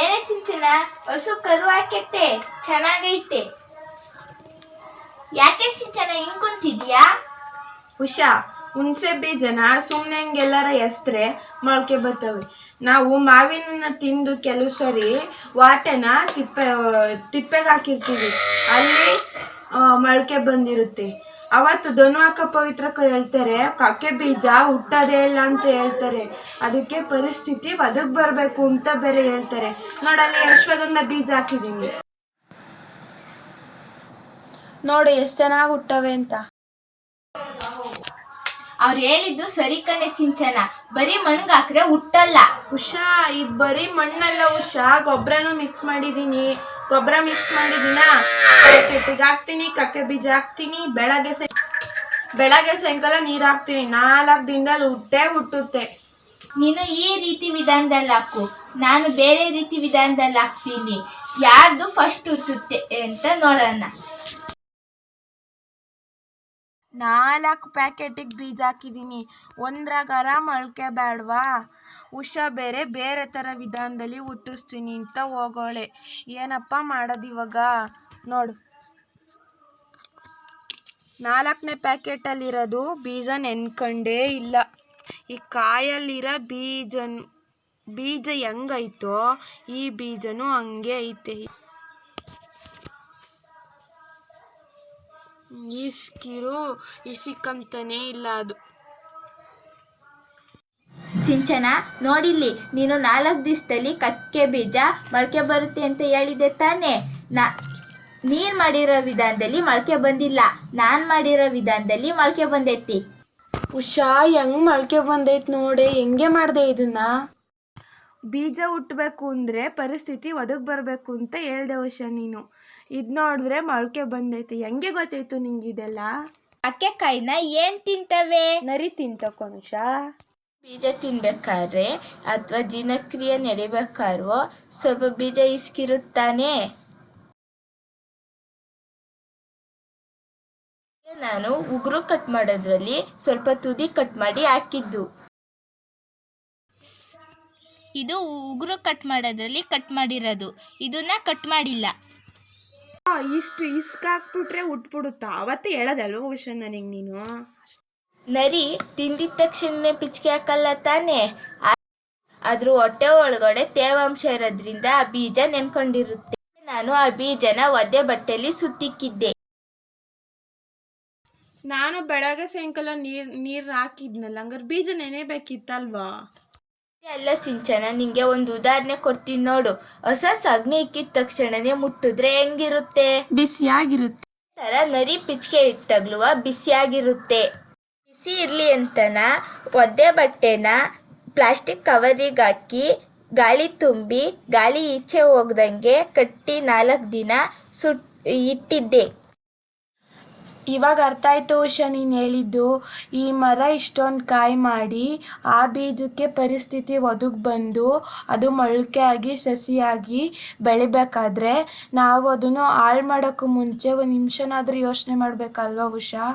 ಏನೇ ಸಿಂಚನ ಹಸು ಕರು ಹಾಕೈತೆ ಚೆನ್ನಾಗೈತೆ. ಯಾಕೆ ಸಿಂಚನ ಹಿಂಗ್ ಕುಂತಿದ್ಯಾ? ಉಷಾ, ಹುಣಸೆ ಬೀಜನ ಸುಮ್ಮನೆ ಹಂಗೆಲ್ಲರ ಎಸ್ತ್ರೆ ಮೊಳಕೆ ಬರ್ತವೆ. ನಾವು ಮಾವಿನ ತಿಂದು ಕೆಲವು ಸರಿ ವಾಟೆನ ತಿಪ್ಪೆ, ತಿಪ್ಪೆಗೆ ಹಾಕಿರ್ತೀವಿ. ಅಲ್ಲಿ ಮೊಳಕೆ ಬಂದಿರುತ್ತೆ. ಅವತ್ತು ಧನುವಾಕ ಪವಿತ್ರಕ್ಕೆ ಹೇಳ್ತಾರೆ ಕಕ್ಕೆ ಬೀಜ ಹುಟ್ಟೋದೇ ಇಲ್ಲ ಅಂತ ಹೇಳ್ತಾರೆ. ಅದಕ್ಕೆ ಪರಿಸ್ಥಿತಿ ಬದುಕ್ ಬರಬೇಕು ಅಂತ ಬೇರೆ ಹೇಳ್ತಾರೆ. ನೋಡಲ್ಲಿ ಅಶ್ವಗಂಧ ಬೀಜ ಹಾಕಿದೀನಿ ನೋಡಿ ಎಷ್ಟು ಚೆನ್ನಾಗಿ ಹುಟ್ಟವೆ ಅಂತ. ಅವ್ರು ಹೇಳಿದ್ದು ಸರಿ ಕಣೆ ಸಿಂಚನ. ಬರೀ ಮಣ್ಣಿಗೆ ಹಾಕ್ರೆ ಹುಟ್ಟಲ್ಲ. ಹುಷಾ ಇದು ಬರೀ ಮಣ್ಣಲ್ಲ ಹುಷಾ ಗೊಬ್ಬರನು ಮಿಕ್ಸ್ ಮಾಡಿದೀನಿ. ಗೊಬ್ಬರ ಮಿಕ್ಸ್ ಮಾಡಿದ್ದೀನ? ಕೆಟ್ಟಿಗೆ ಹಾಕ್ತೀನಿ ಕಕ್ಕೆ ಬೀಜ ಹಾಕ್ತೀನಿ ಬೆಳಗ್ಗೆ ಸೈ ಬೆಳಗ್ಗೆ ಸಾಯಂಕಾಲ ನೀರು ಹಾಕ್ತೀನಿ. ನಾಲ್ಕು ದಿನದಲ್ಲಿ ಹುಟ್ಟೆ ಹುಟ್ಟುತ್ತೆ. ನೀನು ಈ ರೀತಿ ವಿಧಾನದಲ್ಲಿ ಹಾಕು. ನಾನು ಬೇರೆ ರೀತಿ ವಿಧಾನದಲ್ಲಿ ಹಾಕ್ತೀನಿ. ಯಾರ್ದು ಫಸ್ಟ್ ಹುಟ್ಟುತ್ತೆ ಅಂತ ನೋಡೋಣ. ನಾಲ್ಕು ಪ್ಯಾಕೆಟಿಗೆ ಬೀಜ ಹಾಕಿದ್ದೀನಿ. ಒಂದ್ರಾಗಾರ ಮೊಳಕೆ ಬೇಡವಾ ಉಷಾ ಬೇರೆ ಬೇರೆ ಥರ ವಿಧಾನದಲ್ಲಿ ಹುಟ್ಟಿಸ್ತೀನಿ ಅಂತ ಹೋಗೋಳೆ. ಏನಪ್ಪ ಮಾಡೋದು ಇವಾಗ? ನೋಡು. ನಾಲ್ಕನೇ ಪ್ಯಾಕೆಟಲ್ಲಿರೋದು ಬೀಜ ನೆನ್ಕಂಡೇ ಇಲ್ಲ. ಈ ಕಾಯಲ್ಲಿರೋ ಬೀಜ ಬೀಜ ಹೆಂಗೈತೋ ಈ ಬೀಜನೂ ಹಂಗೆ ಐತೆ. ಇಸ್ಕಿರು ಸಿಕ್ಕಂತನೇ ಇಲ್ಲ ಅದು. ಸಿಂಚನ ನೋಡಿಲ್ಲಿ ನೀನು ನಾಲ್ಕು ದಿವಸದಲ್ಲಿ ಕಕ್ಕೆ ಬೀಜ ಮೊಳಕೆ ಬರುತ್ತೆ ಅಂತ ಹೇಳಿದೆ ತಾನೇ. ನಾ ನೀನು ಮಾಡಿರೋ ವಿಧಾನದಲ್ಲಿ ಮೊಳಕೆ ಬಂದಿಲ್ಲ. ನಾನು ಮಾಡಿರೋ ವಿಧಾನದಲ್ಲಿ ಮೊಳಕೆ ಬಂದೈತಿ. ಉಷಾ ಹೆಂಗ್ ಮೊಳಕೆ ಬಂದೈತ್ ನೋಡೆ ಹೆಂಗೆ ಮಾಡ್ದೆ ಇದನ್ನ? ಬೀಜ ಹುಟ್ಟಬೇಕು ಅಂದ್ರೆ ಪರಿಸ್ಥಿತಿ ಒದಗಿ ಬರಬೇಕು ಅಂತ ಹೇಳ್ದೆ ಉಷಾ ನೀನು. ಇದು ನೋಡಿದ್ರೆ ಮೊಳಕೆ ಬಂದೈತೆ. ಹೆಂಗೆ ಗೊತ್ತಾಯ್ತು ನಿಂಗೆ ಇದೆಲ್ಲ ಅಕ್ಕೆಕಾಯಿನ ಏನು ತಿಂತವೆ? ನರಿ ತಿಂತ ಉಷಾ. ಬೀಜ ತಿನ್ಬೇಕಾದ್ರೆ ಅಥವಾ ಜೀರ್ಣಕ್ರಿಯೆ ನಡಿಬೇಕಾದ್ರೂ ಸ್ವಲ್ಪ ಬೀಜ ಇಸ್ಕಿರುತ್ತಾನೆ. ನಾನು ಉಗುರು ಕಟ್ ಮಾಡೋದ್ರಲ್ಲಿ ಸ್ವಲ್ಪ ತುದಿ ಕಟ್ ಮಾಡಿ ಹಾಕಿದ್ದು. ಇದು ಉಗುರು ಕಟ್ ಮಾಡೋದ್ರಲ್ಲಿ ಕಟ್ ಮಾಡಿರೋದು. ಇದನ್ನ ಕಟ್ ಮಾಡಿಲ್ಲ. ಆ, ಇಷ್ಟು ಇಸ್ಕಾಕ್ಬಿಟ್ರೆ ಉಟ್ಬಿಡುತ್ತಾ? ಅವತ್ತೇ ಹೇಳೋದಲ್ವ ಉಷಾ ನನಗೆ ನೀನು? ನರಿ ತಿಂದಿದ ತಕ್ಷಣ ಪಿಚ್ಕೆ ಹಾಕಲ್ಲ ತಾನೇ? ಆದ್ರೂ ಅದ್ರ ಹೊಟ್ಟೆ ಒಳಗಡೆ ತೇವಾಂಶ ಇರೋದ್ರಿಂದ ಆ ಬೀಜ ನೆನ್ಕೊಂಡಿರುತ್ತೆ. ನಾನು ಆ ಬೀಜನ ಒದ್ದೆ ಬಟ್ಟೆಲಿ ಸುತ್ತಿಕ್ಕಿದ್ದೆ. ನಾನು ಬೆಳಗ್ಗೆ ಸಾಯಂಕಾಲ ನೀರ್ ನೀರ್ ಹಾಕಿದ್ನಲ್ಲ ಹಂಗಾರೆ ಬೀಜ ನೆನೆಬೇಕಿತ್ತಲ್ವಾ? ಅಲ್ಲ ಸಿಂಚನ ನಿಂಗೆ ಒಂದು ಉದಾಹರಣೆ ಕೊಡ್ತೀನಿ ನೋಡು. ಹೊಸ ಸಗಣಿ ಇಕ್ಕಿದ ತಕ್ಷಣನೇ ಮುಟ್ಟಿದ್ರೆ ಹೆಂಗಿರುತ್ತೆ? ಬಿಸಿಯಾಗಿರುತ್ತೆ. ತರ ನರಿ ಪಿಚ್ಕೆ ಇಟ್ಟಾಗ್ಲುವ ಬಿಸಿಯಾಗಿರುತ್ತೆ. ಬಿಸಿ ಇರ್ಲಿ ಅಂತನ, ಒದ್ದೆ ಬಟ್ಟೆನ ಪ್ಲಾಸ್ಟಿಕ್ ಕವರಿಗೆ ಹಾಕಿ, ಗಾಳಿ ತುಂಬಿ, ಗಾಳಿ ಈಚೆ ಹೋಗ್ದಂಗೆ ಕಟ್ಟಿ ನಾಲ್ಕು ದಿನ ಸುಟ್, ಇಟ್ಟಿದ್ದೆ. ಇವಾಗ ಅರ್ಥ ಆಯ್ತು ಉಷಾ ನೀನು ಹೇಳಿದ್ದು. ಈ ಮರ ಇಷ್ಟೊಂದು ಕಾಯಿ ಮಾಡಿ, ಆ ಬೀಜಕ್ಕೆ ಪರಿಸ್ಥಿತಿ ಒದಗಿ ಬಂದು, ಅದು ಮೊಳಕೆ ಆಗಿ, ಸಸಿಯಾಗಿ ಬೆಳಿಬೇಕಾದ್ರೆ ನಾವು ಅದನ್ನು ಹಾಳು ಮಾಡೋಕ್ಕೂ ಮುಂಚೆ ಒಂದು ನಿಮಿಷನಾದರೂ ಯೋಚನೆ ಮಾಡಬೇಕಲ್ವಾ ಉಷಾ?